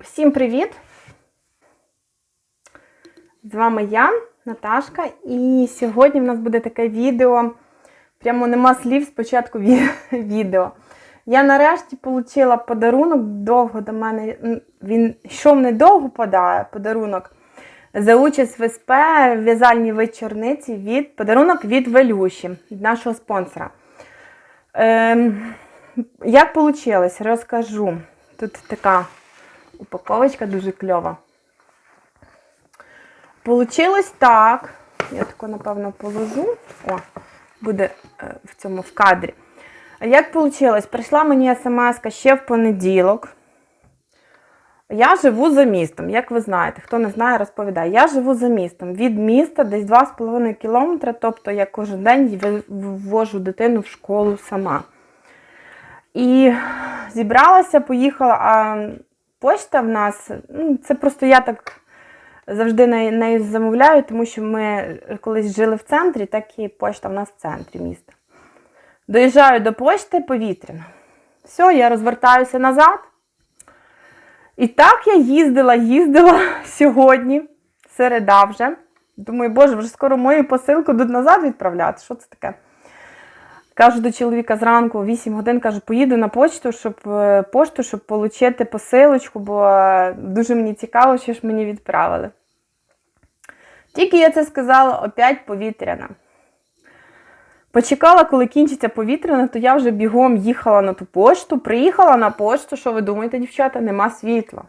Всім привіт! З вами я, Наташка, і сьогодні в нас буде таке відео. Прямо нема слів спочатку відео. Я нарешті отримала подарунок довго до мене. Він йшов недовго подає подарунок за участь в СП в'язальній вечорниці від подарунок від Велюші, від нашого спонсора. Ем, як вийшло, розкажу. Тут така упаковочка дуже кльова. Получилось так. Я тако, напевно, положу. О, буде е, в цьому в кадрі. Як вийшло? Прийшла мені смс ще в понеділок. Я живу за містом, як ви знаєте, хто не знає, розповідаю. Я живу за містом. Від міста десь 2,5 кілометри, тобто я кожен день ввожу дитину в школу сама. І зібралася, поїхала, а почта в нас, ну, це просто я так завжди нею, замовляю, тому що ми колись жили в центрі, так і почта в нас в центрі міста. Доїжджаю до почти повітряно. Все, я розвертаюся назад. І так я їздила, їздила сьогодні, середа вже. Думаю, боже, вже скоро мою посилку тут назад відправляти. Що це таке? Кажу до чоловіка зранку, 8 годин, кажу, поїду на почту, щоб е, пошту, щоб отримати посилочку, бо е, дуже мені цікаво, що ж мені відправили. Тільки я це сказала, опять повітряна. Почекала, коли кінчиться повітряна, то я вже бігом їхала на ту пошту, приїхала на пошту, що ви думаєте, дівчата, нема світла.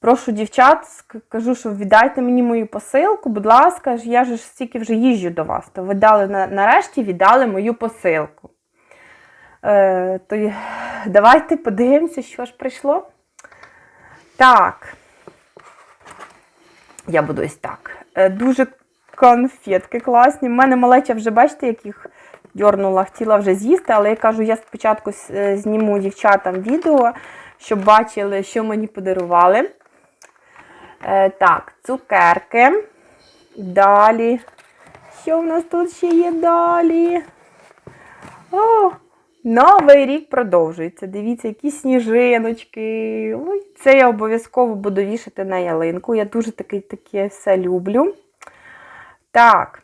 Прошу дівчат, кажу, що віддайте мені мою посилку, будь ласка, я ж стільки вже їжджу до вас. То ви дали нарешті віддали мою посилку. Е, то давайте подивимося, що ж прийшло. Так. Я буду ось так. Е, дуже конфетки класні. У мене малеча вже, бачите, як їх дьорнула, хотіла вже з'їсти, але я кажу, я спочатку е, зніму дівчатам відео, щоб бачили, що мені подарували. Е, так, цукерки. Далі. Що в нас тут ще є далі? О, новий рік продовжується. Дивіться, які сніжиночки. Ой, це я обов'язково буду вішати на ялинку. Я дуже таке, таке все люблю. Так.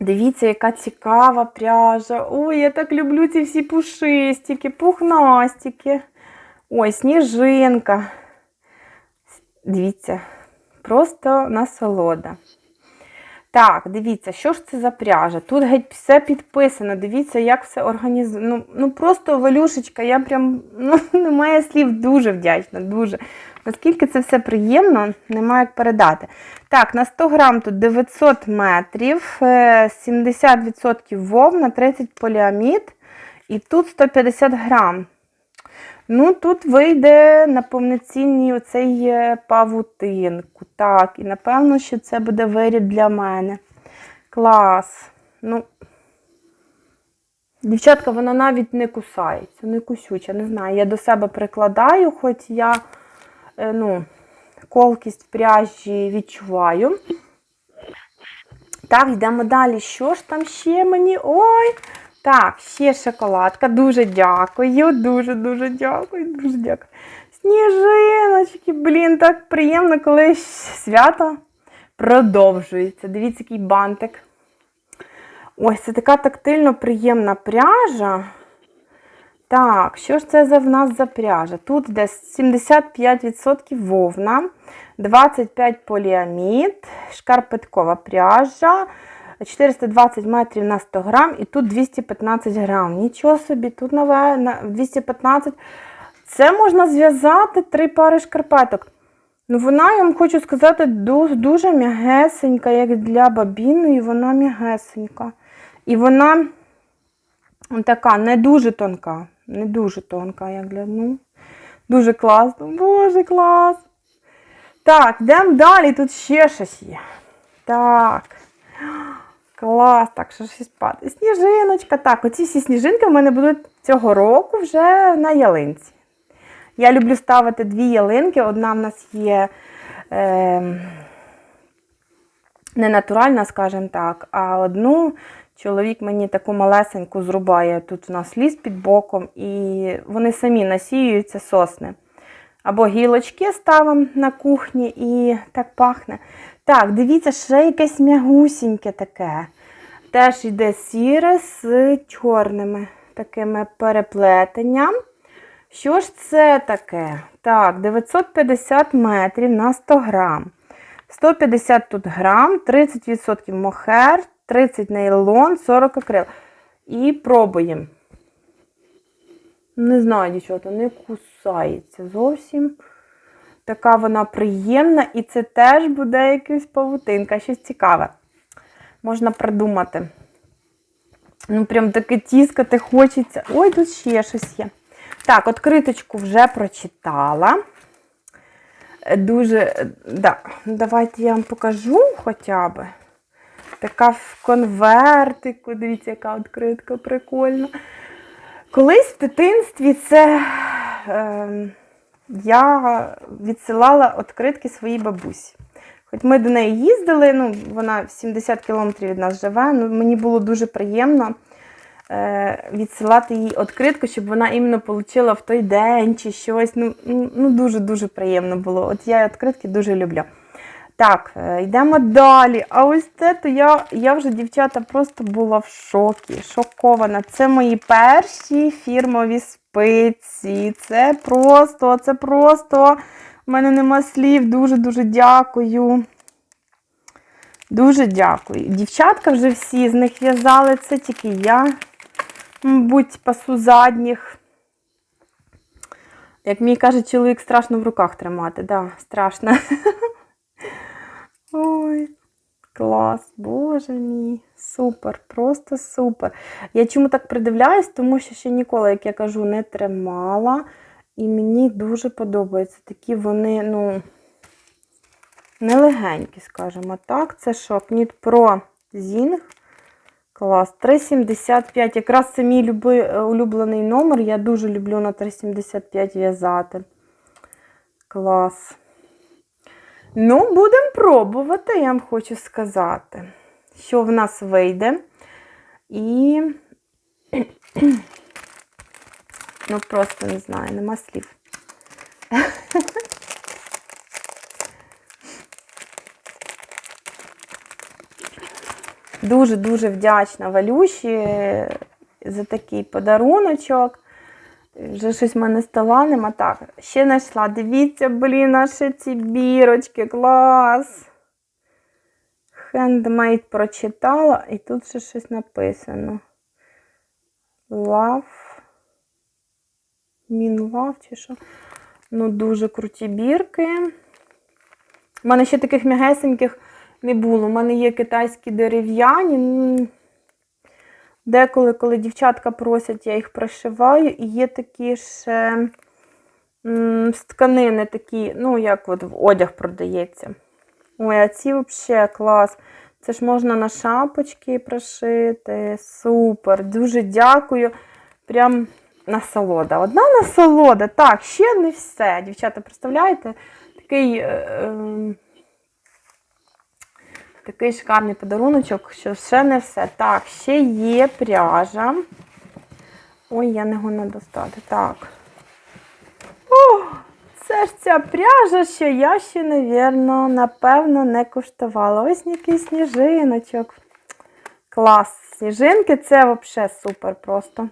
Дивіться, яка цікава пряжа. Ой, я так люблю ці всі пушистики, пухнастики. Ой, сніжинка. Дивіться, просто насолода. Так, дивіться, що ж це за пряжа? Тут геть все підписано. Дивіться, як все організовано. Ну, ну просто Валюшечка, я прям ну, немає слів, дуже вдячна, дуже. Наскільки це все приємно, немає як передати. Так, на 100 грам тут 900 метрів, е, 70% вовна, 30 поліамід. І тут 150 грам. Ну, тут вийде на повноцінній оцей е, павутинку. Так, і напевно, що це буде виріб для мене. Клас. Ну, дівчатка, вона навіть не кусається, не кусюча, не знаю. Я до себе прикладаю, хоч я е, ну, колкість пряжі відчуваю. Так, йдемо далі. Що ж там ще мені? Ой! Так, ще шоколадка. Дуже дякую. Дуже-дуже дякую. Дуже дякую. Сніжиночки, блін, так приємно, коли свято продовжується. Дивіться, який бантик. Ось, це така тактильно приємна пряжа. Так, що ж це в нас за пряжа? Тут десь 75% вовна, 25 поліамід, шкарпеткова пряжа, 420 метрів на 100 грам і тут 215 грам. Нічого собі, тут нове на 215. Це можна зв'язати три пари шкарпеток. Ну, вона, я вам хочу сказати, дуже м'ягесенька, як для бабіної, вона м'ягесенька. І вона така не дуже тонка. Не дуже тонка, як для ну. Дуже класно. Боже, клас. Так, йдемо далі. Тут ще щось є. Так. Клас, так, що щось падає. Сніжиночка. Так, оці всі сніжинки в мене будуть цього року вже на ялинці. Я люблю ставити дві ялинки. Одна в нас є е, не натуральна, скажімо так, а одну чоловік мені таку малесеньку зрубає. Тут у нас ліс під боком, і вони самі насіюються сосни. Або гілочки ставимо на кухні і так пахне. Так, дивіться, ще якесь м'ягусіньке таке. Теж йде сіре з чорними такими переплетенням. Що ж це таке? Так, 950 метрів на 100 грам. 150 тут грам, 30% мохер, 30 нейлон, 40 акрил. І пробуємо. Не знаю, дівчата, не кусається зовсім. Така вона приємна, і це теж буде якась павутинка, щось цікаве. Можна придумати. Ну, прям таке тіскати хочеться. Ой, тут ще щось є. Так, откриточку вже прочитала. Е, Дуже, е, да, давайте я вам покажу хоча б. Така в конвертику, дивіться, яка відкритка прикольна. Колись в дитинстві це е, я відсилала відкритки своїй бабусі. Хоч ми до неї їздили, ну, вона 70 кілометрів від нас живе, ну, мені було дуже приємно е, відсилати їй відкритку, щоб вона іменно отримала в той день чи щось. Ну, ну дуже-дуже приємно було. От я відкритки дуже люблю. Так, е, йдемо далі. А ось це то я, я вже, дівчата, просто була в шокі, шокована. Це мої перші фірмові спиці. Це просто, це просто. У мене нема слів. Дуже-дуже дякую. Дуже дякую. Дівчатка вже всі з них в'язали, це тільки я, мабуть, пасу задніх. Як мені каже, чоловік страшно в руках тримати. Да, страшно. Ой, клас, боже мій, супер, просто супер. Я чому так придивляюсь, тому що ще ніколи, як я кажу, не тримала. І мені дуже подобаються. Такі вони, ну, нелегенькі, скажімо так. Це Knit Pro Zing. Клас. 3,75. Якраз це мій люби, улюблений номер. Я дуже люблю на 3,75 в'язати. Клас. Ну, будемо пробувати, я вам хочу сказати, що в нас вийде. І. Ну, просто не знаю, нема слів. Дуже-дуже вдячна Валюші за такий подаруночок. Вже щось в мене стола нема. Так, ще знайшла. Дивіться, блін, наші ці бірочки, клас. Handmade прочитала, і тут ще щось написано. Love. Mean love чи що. Ну, дуже круті бірки. У мене ще таких м'ягесеньких не було. У мене є китайські дерев'яні. Деколи, коли дівчатка просять, я їх пришиваю. І є такі ще з тканини такі, ну, як от в одяг продається. Ой, а ці взагалі клас. Це ж можна на шапочки прошити. Супер. Дуже дякую. Прям насолода. Одна насолода. Так, ще не все. Дівчата, представляєте? Такий. Е, е, Такий шикарний подаруночок, що ще не все. Так, ще є пряжа. Ой, я не гона достати. Так. О, це ж ця пряжа, що я ще, навірно, напевно, не куштувала. Ось який сніжиночок. Клас. Сніжинки це взагалі супер просто.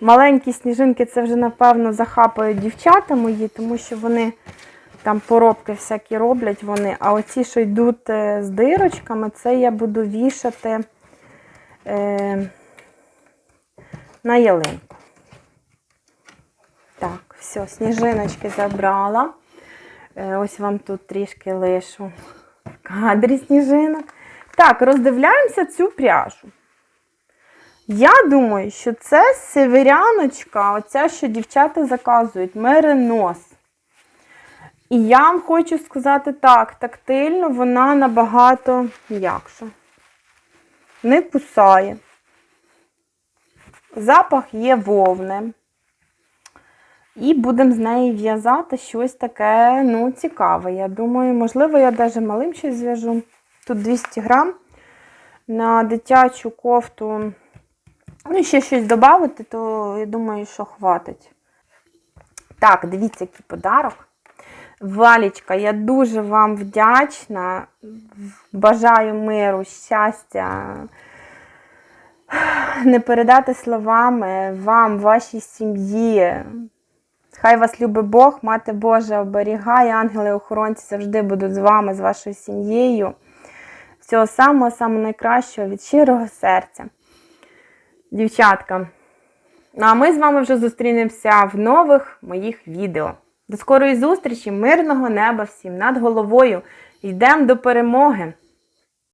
Маленькі сніжинки це вже, напевно, захапають дівчата мої, тому що вони там поробки всякі роблять вони. А оці, що йдуть е, з дирочками, це я буду вішати е, на ялинку. Так, все, сніжиночки забрала. Е, ось вам тут трішки лишу в кадрі сніжинок. Так, роздивляємося цю пряжу. Я думаю, що це северяночка, оця, що дівчата заказують, меринос. І я вам хочу сказати так, тактильно вона набагато м'якша. Не кусає. Запах є вовни. І будемо з неї в'язати щось таке, ну, цікаве. Я думаю, можливо, я навіть малим щось зв'яжу. Тут 200 грам. На дитячу кофту, ну, ще щось додати, то я думаю, що хватить. Так, дивіться, який подарок. Валічка, я дуже вам вдячна. Бажаю миру, щастя. Не передати словами вам, вашій сім'ї. Хай вас любить Бог, Мати Божа оберігає, ангели-охоронці завжди будуть з вами, з вашою сім'єю. Всього самого, самого найкращого від щирого серця. Дівчатка. Ну а ми з вами вже зустрінемося в нових моїх відео. До скорої зустрічі, мирного неба всім над головою. Йдемо до перемоги!